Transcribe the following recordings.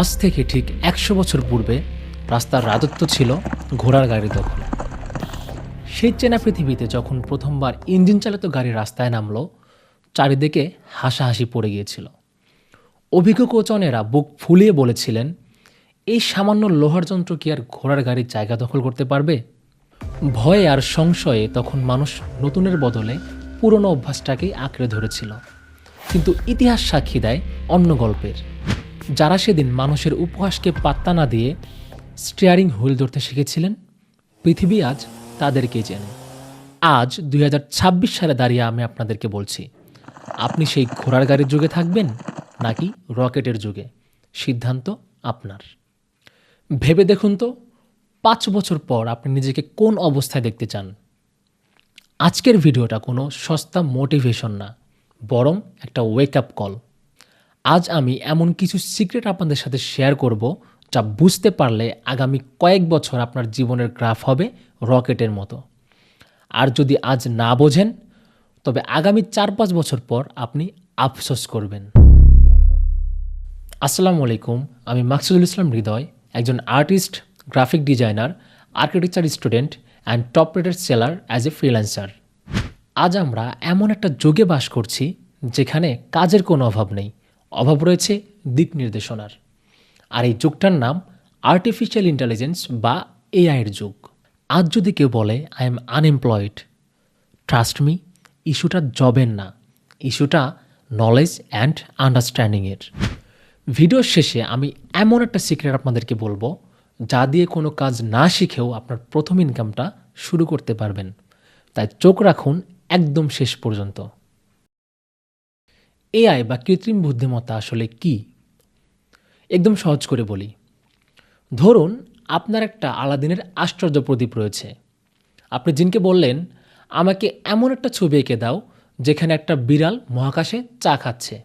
আজ থেকে ঠিক একশো বছর পূর্বে রাস্তার রাজত্ব ছিল ঘোড়ার গাড়ি দখল। সেই চেনা পৃথিবীতে যখন প্রথমবার ইঞ্জিন চালিত গাড়ি রাস্তায় নামলো, চারিদিকে হাসাহাসি পড়ে গিয়েছিল। অভিজ্ঞ কোচনেরা বুক ফুলিয়ে বলেছিলেন, এই সামান্য লোহার যন্ত্র কি আর ঘোড়ার গাড়ির জায়গা দখল করতে পারবে? ভয়ে আর সংশয়ে তখন মানুষ নতুনের বদলে পুরনো অভ্যাসটাকেই আঁকড়ে ধরেছিল। কিন্তু ইতিহাস সাক্ষী দেয় অন্য গল্পের। যারা সেদিন মানুষের উপহাসকে পাত্তা না দিয়ে স্টিয়ারিং হুইল ধরতে শিখেছিলেন, পৃথিবী আজ তাদেরকে চেনে। আজ দুই হাজার ছাব্বিশ সালে দাঁড়িয়ে আমি আপনাদেরকে বলছি, আপনি সেই ঘোড়ার গাড়ির যুগে থাকবেন নাকি রকেটের যুগে? সিদ্ধান্ত আপনার। ভেবে দেখুন তো, পাঁচ বছর পর আপনি নিজেকে কোন অবস্থায় দেখতে চান? আজকের ভিডিওটা কোনো সস্তা মোটিভেশন না, বরং একটা ওয়েক আপ কল আজ আমি এমন কিছু সিক্রেট আপনাদের সাথে শেয়ার করব যা বুঝতে পারলে আগামী কয়েক বছর আপনার জীবনের গ্রাফ হবে রকেটের মতো। আর যদি আজ না বোঝেন, তবে আগামী চার পাঁচ বছর পর আপনি আফসোস করবেন। আসসালামু আলাইকুম, আমি মাকসুদুল ইসলাম হৃদয়, একজন artist graphic designer architecture student and top rated seller as a freelancer আজ আমরা এমন একটা যুগে বাস করছি যেখানে কাজের কোনো অভাব নেই। অভাব রয়েছে দিক নির্দেশনার। আর এই যুগটার নাম আর্টিফিশিয়াল ইন্টেলিজেন্স বা এআইয়ের যুগ। আজ যদি কেউ বলে I am unemployed trust me ইস্যুটা জবের না। ইস্যুটা নলেজ অ্যান্ড আন্ডারস্ট্যান্ডিংয়ের ভিডিওর শেষে আমি এমন একটা সিক্রেট আপনাদেরকে বলব, যা দিয়ে কোনো কাজ না শিখেও আপনার প্রথম ইনকামটা শুরু করতে পারবেন। তাই চোখ রাখুন একদম শেষ পর্যন্ত। এআই বা কৃত্রিম বুদ্ধিমত্তা আসলে কি? একদম সহজ করে বলি। ধরুন, আপনার একটা আলাদিনের আশ্চর্য প্রদীপ রয়েছে। আপনি জিনকে বললেন, আমাকে এমন একটা ছবি এঁকে দাও, যেখানে একটা বিড়াল মহাকাশে চা খাচ্ছে।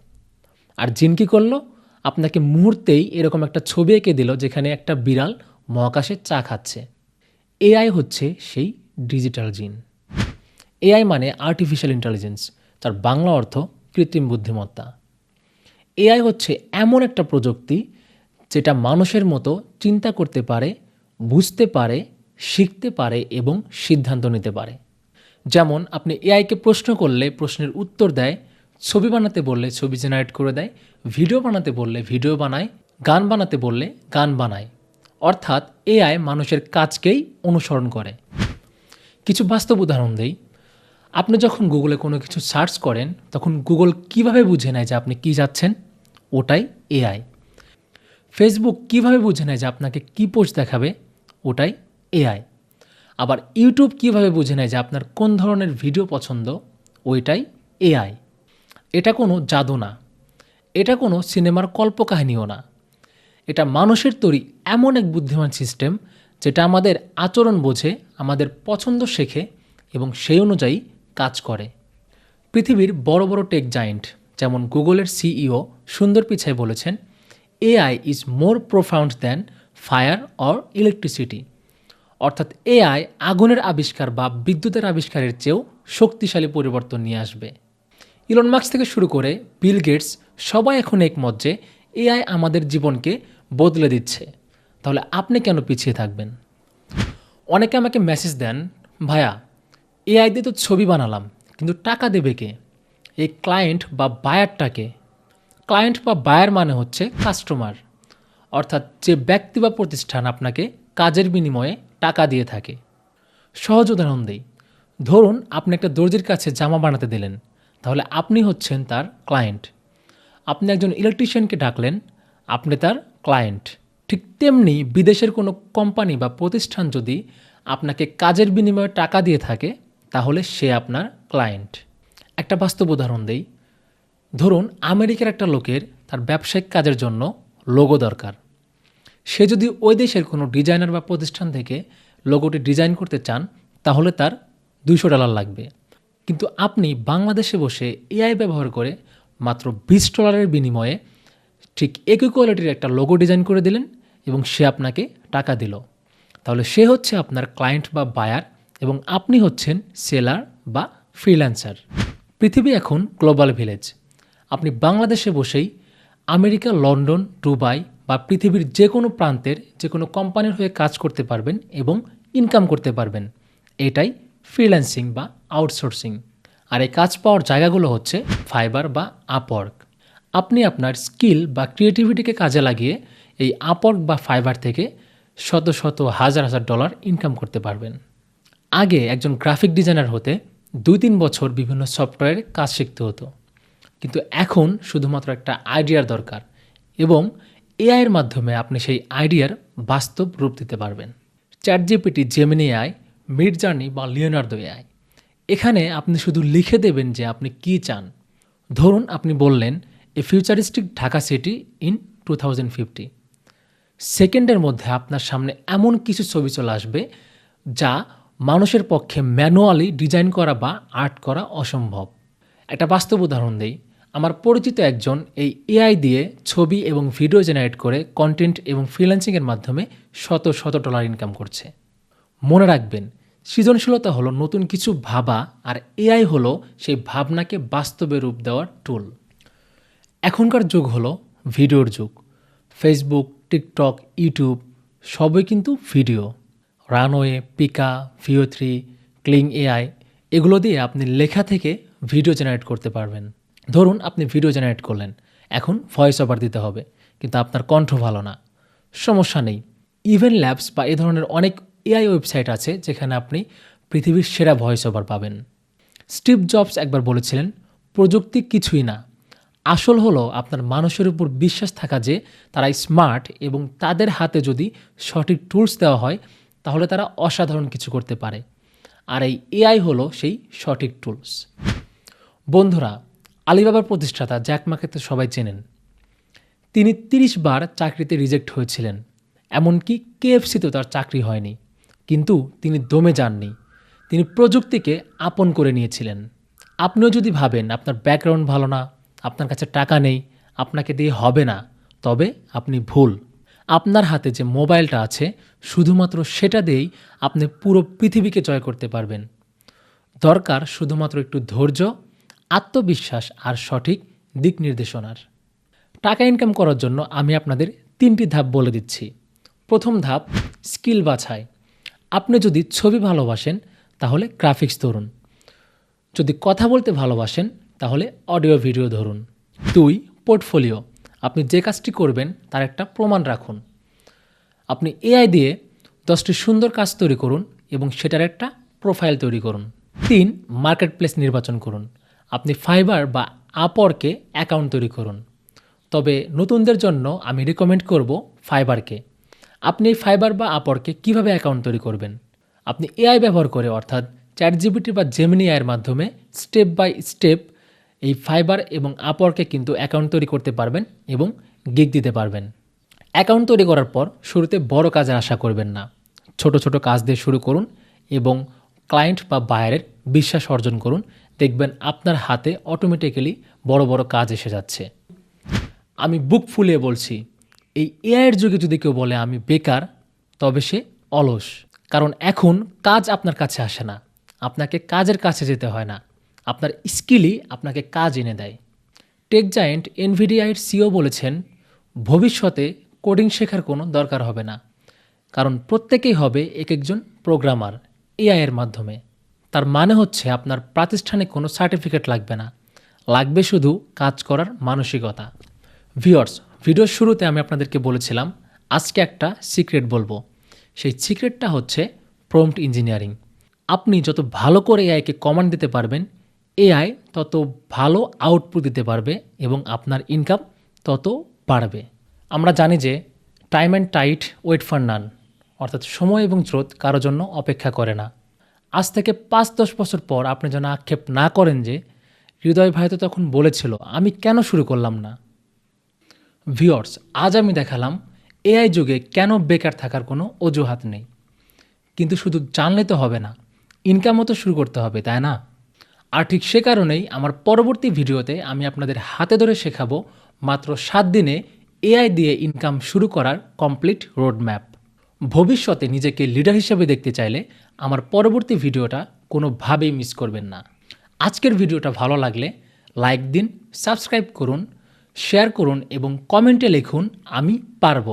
আর জিন কি করল? আপনাকে মুহূর্তেই এরকম একটা ছবি এঁকে দিল, যেখানে একটা বিড়াল মহাকাশে চা খাচ্ছে। এআই হচ্ছে সেই ডিজিটাল জিন। এআই মানে আর্টিফিশিয়াল ইন্টেলিজেন্স তার বাংলা অর্থ কৃত্রিম বুদ্ধিমত্তা। এআই হচ্ছে এমন একটা প্রযুক্তি যেটা মানুষের মতো চিন্তা করতে পারে, বুঝতে পারে, শিখতে পারে এবং সিদ্ধান্ত নিতে পারে। যেমন আপনি এআইকে প্রশ্ন করলে প্রশ্নের উত্তর দেয়, ছবি বানাতে বললে ছবি জেনারেট করে দেয়, ভিডিও বানাতে বললে ভিডিও বানায়, গান বানাতে বললে গান বানায়। অর্থাৎ এআই মানুষের কাজকেই অনুসরণ করে। কিছু বাস্তব উদাহরণ দেই। আপনি যখন গুগলে কোনো কিছু সার্চ করেন, তখন গুগল কীভাবে বুঝে নেয় যে আপনি কী যাচ্ছেন? ওটাই এআই। ফেসবুক কীভাবে বুঝে নেয় যে আপনাকে কী পোস্ট দেখাবে? ওটাই এআই। আবার ইউটিউব কীভাবে বুঝে নেয় যে আপনার কোন ধরনের ভিডিও পছন্দ? ওইটাই এআই। এটা কোনো জাদু না। এটা কোনো সিনেমার কল্পকাহিনীও না। এটা মানুষের তৈরি এমন এক বুদ্ধিমান সিস্টেম, যেটা আমাদের আচরণ বোঝে, আমাদের পছন্দ শেখে এবং সেই অনুযায়ী কাজ করে। পৃথিবীর বড় বড় টেক জায়েন্ট যেমন গুগলের সিইও সুন্দর পিছাই বলেছেন, AI is more profound than fire or electricity. অর্থাৎ এআই আগুনের আবিষ্কার বা বিদ্যুতের আবিষ্কারের চেয়েও শক্তিশালী পরিবর্তন নিয়ে আসবে। ইলন মার্কস থেকে শুরু করে বিল গেটস সবাই এখন একমত যে এআই আমাদের জীবনকে বদলে দিচ্ছে। তাহলে আপনি কেন পিছিয়ে থাকবেন? অনেকে আমাকে মেসেজ দেন, ভাইয়া এআই দিয়ে তো ছবি বানালাম, কিন্তু টাকা দেবে কে? এই ক্লায়েন্ট বা বায়ারটাকে ক্লায়েন্ট বা বায়ার মানে হচ্ছে কাস্টমার অর্থাৎ যে ব্যক্তি বা প্রতিষ্ঠান আপনাকে কাজের বিনিময়ে টাকা দিয়ে থাকে। সহজ উদাহরণ দিই, ধরুন আপনি একটা দর্জির কাছে জামা বানাতে দিলেন, তাহলে আপনি হচ্ছেন তার ক্লায়েন্ট আপনি একজন ইলেকট্রিশিয়ানকে ডাকলেন, আপনি তার ক্লায়েন্ট ঠিক তেমনি বিদেশের কোনো কোম্পানি বা প্রতিষ্ঠান যদি আপনাকে কাজের বিনিময়ে টাকা দিয়ে থাকে তাহলে সে আপনার ক্লায়েন্ট একটা বাস্তব উদাহরণ দেই। ধরুন, আমেরিকার একটা লোকের তার ব্যবসায়িক কাজের জন্য লোগো দরকার। সে যদি ওই দেশের কোনো ডিজাইনার বা প্রতিষ্ঠান থেকে লোগোটি ডিজাইন করতে চান, তাহলে তার দুইশো ডলার লাগবে। কিন্তু আপনি বাংলাদেশে বসে এআই ব্যবহার করে মাত্র বিশ ডলারের বিনিময়ে ঠিক একই কোয়ালিটির একটা লোগো ডিজাইন করে দিলেন এবং সে আপনাকে টাকা দিল। তাহলে সে হচ্ছে আপনার ক্লায়েন্ট বা বায়ার এবং আপনি হচ্ছেন সেলার বা ফ্রিল্যান্সার। পৃথিবী এখন গ্লোবাল ভিলেজ। আপনি বাংলাদেশে বসেই আমেরিকা, লন্ডন, দুবাই বা পৃথিবীর যে কোনো প্রান্তের যে কোনো কোম্পানির হয়ে কাজ করতে পারবেন এবং ইনকাম করতে পারবেন। এটাই ফ্রিল্যান্সিং বা আউটসোর্সিং। আর এই কাজ পাওয়ার জায়গাগুলো হচ্ছে ফাইবার বা আপওয়ার্ক। আপনি আপনার স্কিল বা ক্রিয়েটিভিটিকে কাজে লাগিয়ে এই আপওয়ার্ক বা ফাইবার থেকে শত শত হাজার হাজার ডলার ইনকাম করতে পারবেন। আগে একজন গ্রাফিক ডিজাইনার হতে দুই তিন বছর বিভিন্ন সফটওয়্যারে কাজ শিখতে হতো। কিন্তু এখন শুধুমাত্র একটা আইডিয়ার দরকার এবং এআইয়ের মাধ্যমে আপনি সেই আইডিয়ার বাস্তব রূপ দিতে পারবেন। ChatGPT Gemini Midjourney বা লিওনার্দো এআই এখানে আপনি শুধু লিখে দেবেন যে আপনি কি চান। ধরুন আপনি বললেন a futuristic Dhaka city in two thousand fifty সেকেন্ডের মধ্যে আপনার সামনে এমন কিছু ছবি চলে আসবে যা মানুষের পক্ষে ম্যানুয়ালি ডিজাইন করা বা আর্ট করা অসম্ভব। একটা বাস্তব উদাহরণ দেই। আমার পরিচিত একজন এই এআই দিয়ে ছবি এবং ভিডিও জেনারেট করে কন্টেন্ট এবং ফ্রিল্যান্সিংয়ের মাধ্যমে শত শত ডলার ইনকাম করছে। মনে রাখবেন, সৃজনশীলতা হলো নতুন কিছু ভাবা আর এআই হলো সেই ভাবনাকে বাস্তবে রূপ দেওয়ার টুল এখনকার যুগ হলো ভিডিওর যুগ। ফেসবুক টিকটক ইউটিউব সবই কিন্তু video. Runway Pika Veo three Kling AI এগুলো দিয়ে আপনি লেখা থেকে ভিডিও জেনারেট করতে পারবেন। ধরুন আপনি ভিডিও জেনারেট করলেন। এখন ভয়েস ওভার দিতে হবে, কিন্তু আপনার কণ্ঠ ভালো না। সমস্যা নেই। ইভেন ল্যাবস বা এ ধরনের অনেক এআই ওয়েবসাইট আছে যেখানে আপনি পৃথিবীর সেরা ভয়েস ওভার পাবেন। স্টিভ জবস একবার বলেছিলেন, প্রযুক্তি কিছুই না। আসল হলো আপনার মানুষের উপর বিশ্বাস থাকা যে তারা স্মার্ট এবং তাদের হাতে যদি সঠিক টুলস দেওয়া হয় তাহলে তারা অসাধারণ কিছু করতে পারে। আর এই এআই হলো সেই সঠিক টুলস। বন্ধুরা, আলিবাবার প্রতিষ্ঠাতা জ্যাকমাকে তো সবাই চেনেন। তিনি তিরিশ বার চাকরিতে রিজেক্ট হয়েছিলেন। এমনকি কেএফসিতেও তার চাকরি হয়নি। কিন্তু তিনি দমে যাননি। তিনি প্রযুক্তিকে আপন করে নিয়েছিলেন। আপনিও যদি ভাবেন আপনার ব্যাকগ্রাউন্ড ভালো না, আপনার কাছে টাকা নেই, আপনাকে দিয়ে হবে না, তবে আপনি ভুল। আপনার হাতে যে মোবাইলটা আছে, শুধুমাত্র সেটা দিয়েই আপনি পুরো পৃথিবীকে জয় করতে পারবেন। দরকার শুধুমাত্র একটু ধৈর্য, আত্মবিশ্বাস আর সঠিক দিক নির্দেশনার। টাকা ইনকাম করার জন্য আমি আপনাদের তিনটি ধাপ বলে দিচ্ছি। প্রথম ধাপ স্কিল বাছাই। আপনি যদি ছবি ভালোবাসেন, তাহলে গ্রাফিক্স ধরুন। যদি কথা বলতে ভালোবাসেন, তাহলে অডিও ভিডিও ধরুন। দুই পোর্টফোলিও আপনি যে কাজটি করবেন, তার একটা প্রমাণ রাখুন। আপনি এআই দিয়ে দশটি সুন্দর কাজ তৈরি করুন এবং সেটার একটা প্রোফাইল তৈরি করুন। তিন মার্কেট প্লেস নির্বাচন করুন। আপনি ফাইবার বা আপরকে অ্যাকাউন্ট তৈরি করুন। তবে নতুনদের জন্য আমি রেকমেন্ড করব ফাইবারকে আপনি এই ফাইবার বা আপরকে কীভাবে অ্যাকাউন্ট তৈরি করবেন? আপনি এআই ব্যবহার করে অর্থাৎ চ্যাট জিবিটি বা জেমিনি আইয়ের মাধ্যমে স্টেপ বাই স্টেপ এই ফাইবার এবং আপরকে কিন্তু অ্যাকাউন্ট তৈরি করতে পারবেন এবং গিগ দিতে পারবেন। অ্যাকাউন্ট তৈরি করার পর শুরুতে বড় কাজের আশা করবেন না। ছোট ছোট কাজ দিয়ে শুরু করুন এবং ক্লায়েন্ট বা বায়ারের বিশ্বাস অর্জন করুন। দেখবেন আপনার হাতে অটোমেটিক্যালি বড় বড় কাজ এসে যাচ্ছে। আমি বুক ফুলিয়ে বলছি, এই এআইয়ের যুগে যদি কেউ বলে আমি বেকার, তবে সে অলস। কারণ এখন কাজ আপনার কাছে আসে না। আপনাকে কাজের কাছে যেতে হয় না। আপনার স্কিলই আপনাকে কাজ এনে দেয়। টেক জায়েন্ট এনভিডিআইয়ের সিও বলেছেন, ভবিষ্যতে কোডিং শেখার কোনো দরকার হবে না, কারণ প্রত্যেকেই হবে এক একজন প্রোগ্রামার এআইয়ের মাধ্যমে। তার মানে হচ্ছে আপনার প্রাতিষ্ঠানিক কোনো সার্টিফিকেট লাগবে না, লাগবে শুধু কাজ করার মানসিকতা। ভিওর্স ভিডিওর শুরুতে আমি আপনাদেরকে বলেছিলাম, আজকে একটা সিক্রেট বলব। সেই সিক্রেটটা হচ্ছে প্রম্পট ইঞ্জিনিয়ারিং। আপনি যত ভালো করে এআইকে কমান্ড দিতে পারবেন এআই তত ভালো আউটপুট দিতে পারবে এবং আপনার ইনকাম তত বাড়বে। আমরা জানি যে time and tide wait for none অর্থাৎ সময় এবং স্রোত কারোর জন্য অপেক্ষা করে না। আজ থেকে পাঁচ দশ বছর পর আপনি যেন আক্ষেপ না করেন যে হৃদয় ভাই তো তখন বলেছিল, আমি কেন শুরু করলাম না? ভিওর্স আজ আমি দেখালাম এআই যুগে কেন বেকার থাকার কোনো অজুহাত নেই। কিন্তু শুধু জানলে তো হবে না ইনকামও তো শুরু করতে হবে, তাই না? আর ঠিক সে কারণেই আমার পরবর্তী ভিডিওতে আমি আপনাদের হাতে ধরে শেখাবো মাত্র সাত দিনে এআই দিয়ে ইনকাম শুরু করার কমপ্লিট রোড ম্যাপ ভবিষ্যতে নিজেকে লিডার হিসেবে দেখতে চাইলে আমার পরবর্তী ভিডিওটা কোনোভাবেই মিস করবেন না। আজকের ভিডিওটা ভালো লাগলে লাইক দিন সাবস্ক্রাইব করুন শেয়ার করুন এবং কমেন্টে লিখুন, আমি পারব।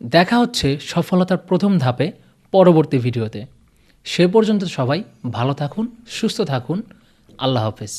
দেখা হচ্ছে সফলতার প্রথম ধাপে পরবর্তী ভিডিওতে। সে পর্যন্ত সবাই ভালো থাকুন, সুস্থ থাকুন। আল্লাহ হাফেজ।